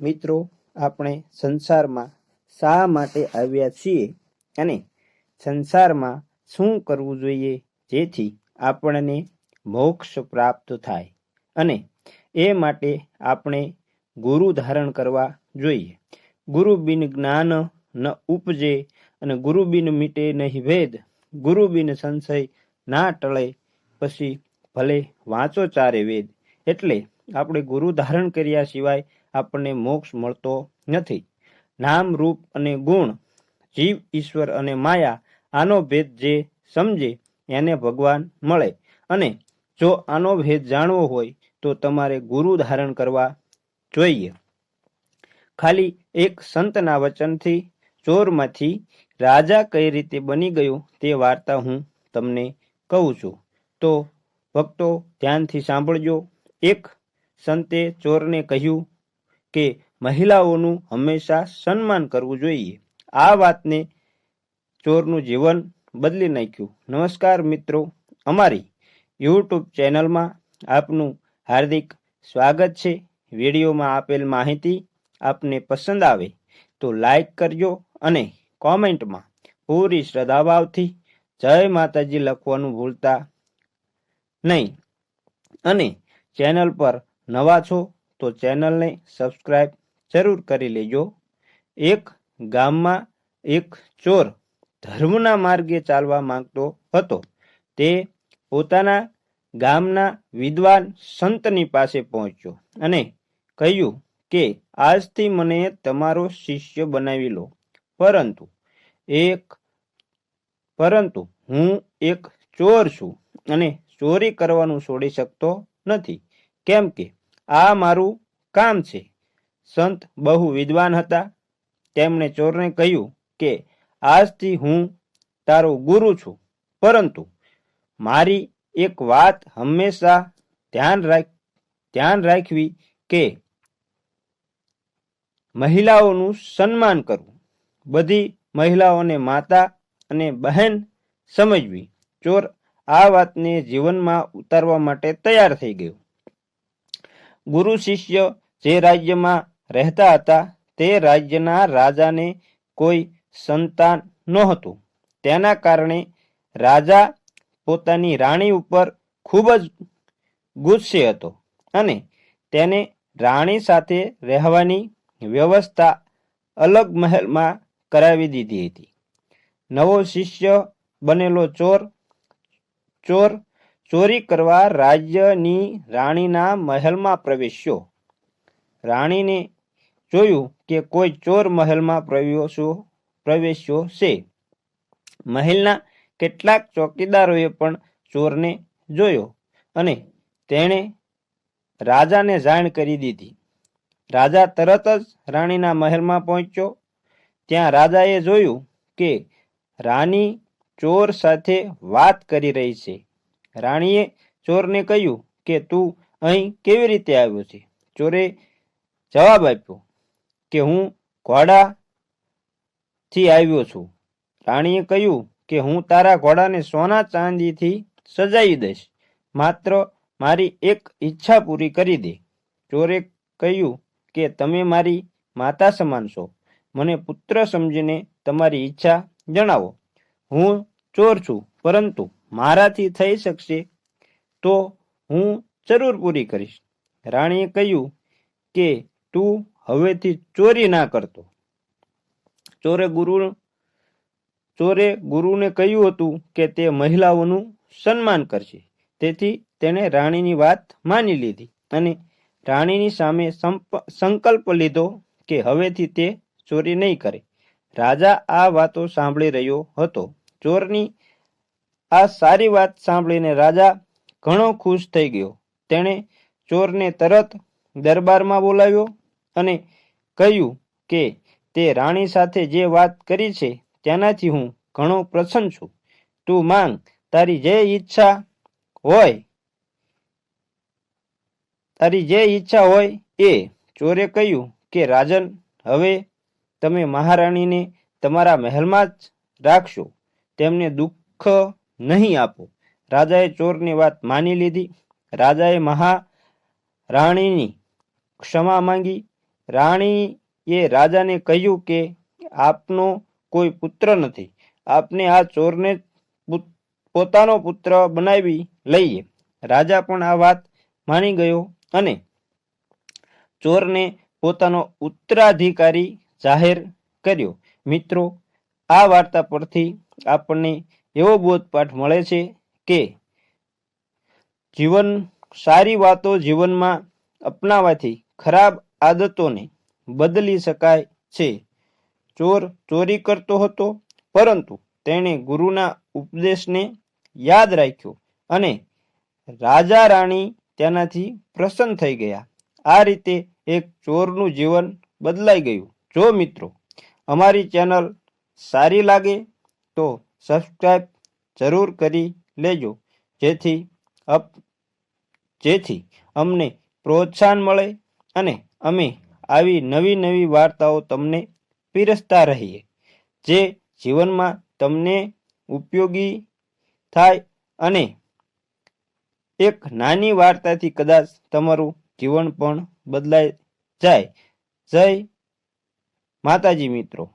મિત્રો, આપણે સંસારમાં શા માટે આવ્યા છીએ અને સંસારમાં શું કરવું જોઈએ જેથી આપણને મોક્ષ પ્રાપ્ત થાય અને એ માટે આપણે ગુરુ ધારણ કરવા જોઈએ. ગુરુ બિન જ્ઞાન ન ઉપજે અને ગુરુ બિન મીટે નહીં ભેદ. ગુરુ બિન સંશય ના ટળે પછી ભલે વાંચો ચારે વેદ. એટલે આપણે ગુરુ ધારણ કર્યા સિવાય આપણને મોક્ષ મળતો નથી. નામ, રૂપ અને ગુણ, જીવ, ઈશ્વર અને માયા, આનો ભેદ જે સમજે એને ભગવાન મળે. અને જો આનો ભેદ જાણવો હોય, તો તમારે ગુરુ ધારણ કરવા જોઈએ. ખાલી એક સંતના વચનથી ચોરમાંથી રાજા કઈ રીતે બની ગયો તે વાર્તા હું તમને કહું છું. તો ભક્તો ધ્યાનથી સાંભળજો. એક સંતે ચોરને કહ્યું કે મહિલાઓનું હંમેશા સન્માન કરવું જોઈએ. આ વાતને ચોરનું જીવન બદલી નાખ્યું. નમસ્કાર મિત્રો, અમારી યુટ્યુબ ચેનલમાં આપનું હાર્દિક સ્વાગત છે. વિડીયોમાં આપેલ માહિતી આપને પસંદ આવે તો લાઈક કરજો અને કોમેન્ટમાં પૂરી શ્રદ્ધાભાવથી જય માતાજી લખવાનું ભૂલતા નહીં. અને ચેનલ પર નવા છો તો ચેનલને સબસ્ક્રાઈબ જરૂર કરી લેજો. એક ગામમાં એક ચોર ધર્મના માર્ગે ચાલવા માંગતો હતો. તે પોતાના ગામના વિદ્વાન સંતની પાસે પહોંચ્યો અને કહ્યું કે, આજથી મને તમારો શિષ્ય બનાવી લો. પરંતુ એક, પરંતુ હું એક ચોર છું અને ચોરી કરવાનું છોડી શકતો નથી. કેમ કે આ મારું કામ છે. સંત બહુ વિદ્વાન હતા. તેમણે ચોરને કહ્યું કે, આજથી હું તારો ગુરુ છું. પરંતુ મારી એક વાત હંમેશા ધ્યાન રાખ, ધ્યાન રાખવી કે મહિલાઓનું સન્માન કરવું. બધી મહિલાઓને માતા અને બહેન સમજવી. ચોર આ વાતને જીવનમાં ઉતારવા માટે તૈયાર થઈ ગયો. ગુરુ શિષ્ય જે રાજ્યમાં રહેતા હતા, તે રાજ્યના રાજાને કોઈ સંતાન નહોતું. તેના કારણે રાજા પોતાની રાણી ઉપર ખૂબ જ ગુસ્સે હતો અને તેને રાણી સાથે રહેવાની વ્યવસ્થા અલગ મહેલમાં કરાવી દીધી હતી. નવો શિષ્ય બનેલો ચોર ચોર ચોરી કરવા રાજ્યની રાણીના મહેલમાં પ્રવેશ્યો. રાણીને જોયું કે કોઈ ચોર મહેલમાં પ્રવેશ્યો પ્રવેશ્યો છે. મહેલના કેટલાક ચોકીદારોએ પણ ચોરને જોયો અને તેણે રાજાને જાણ કરી દીધી. રાજા તરત જ રાણીના મહેલમાં પહોંચ્યો. ત્યાં રાજાએ જોયું કે રાણી ચોર સાથે વાત કરી રહી છે. રાણીએ ચોરને કહ્યું કે, તું અહીં કેવી રીતે આવ્યો છે? ચોરે જવાબ આપ્યો કે, હું ઘોડાથી આવ્યો છું. રાણીએ કહ્યું કે, હું તારા ઘોડાને સોના ચાંદીથી સજાવી દઈશ. માત્ર મારી એક ઈચ્છા પૂરી કરી દે. ચોરે કહ્યું કે, તમે મારી માતા સમાન છો. મને પુત્ર સમજીને તમારી ઈચ્છા જણાવો. હું ચોર છું, પરંતુ મારાથી થઈ શકશે, તો હું જરૂર પૂરી કરીશ. રાણીએ કહ્યું કે તું હવેથી ચોરી ના કરતો. ચોરે ગુરુ, ચોરે ગુરુને કહ્યું હતું કે તે મહિલાઓનું સન્માન કરશે. તેથી તેણે રાણીની વાત માની લીધી અને રાણીની સામે સંકલ્પ લીધો કે હવેથી તે ચોરી નહીં કરે. રાજા આ વાતો સાંભળી રહ્યો હતો. ચોરની આ સારી વાત સાંભળીને રાજા ઘણો ખુશ થઈ ગયો. તેણે ચોરને તરત દરબારમાં બોલાવ્યો અને કહ્યું કે તે રાણી સાથે જે વાત કરી છે તેનાથી હું ઘણો પ્રસન્ન છું. તું માંગ, તારી જે ઈચ્છા હોય, તારી જે ઈચ્છા હોય એ. ચોરે કહ્યું કે, રાજન, હવે તમે મહારાણીને તમારા મહેલમાં જ રાખશો. તેમને દુઃખ નહીં આપો. રાજાએ ચોરની વાત માની લીધી. રાજાએ મહારાણીની ક્ષમા માંગી. રાણીએ રાજાને કહ્યું કે આપનો કોઈ પુત્ર નથી. આપને આ ચોરને પોતાનો પુત્ર બનાવી લઈએ. રાજા પણ આ વાત માની ગયો અને ચોરને પોતાનો ઉત્તરાધિકારી જાહેર કર્યો. મિત્રો, આ વાર્તા પરથી આપણને એવો બોધપાઠ મળે છે કે જીવન સારી વાતો જીવનમાં અપનાવાથી ખરાબ આદતોને બદલી શકાય છે. ચોર ચોરી કરતો હતો, પરંતુ તેણે ગુરુના ઉપદેશને યાદ રાખ્યો અને રાજા રાણી તેનાથી પ્રસન્ન થઈ ગયા. આ રીતે એક ચોરનું જીવન બદલાઈ ગયું. જો મિત્રો, અમારી ચેનલ સારી લાગે તો સબસ્ક્રાઈબ જરૂર કરી લેજો. જેથી અપ, જેથી અમને પ્રોત્સાહન મળે અને અમે આવી નવી નવી વાર્તાઓ તમને પીરસતા રહીએ. જે જીવનમાં તમને ઉપયોગી થાય અને એક નાની વાર્તાથી કદાચ તમારું જીવન પણ બદલાઈ જાય. જય માતાજી મિત્રો.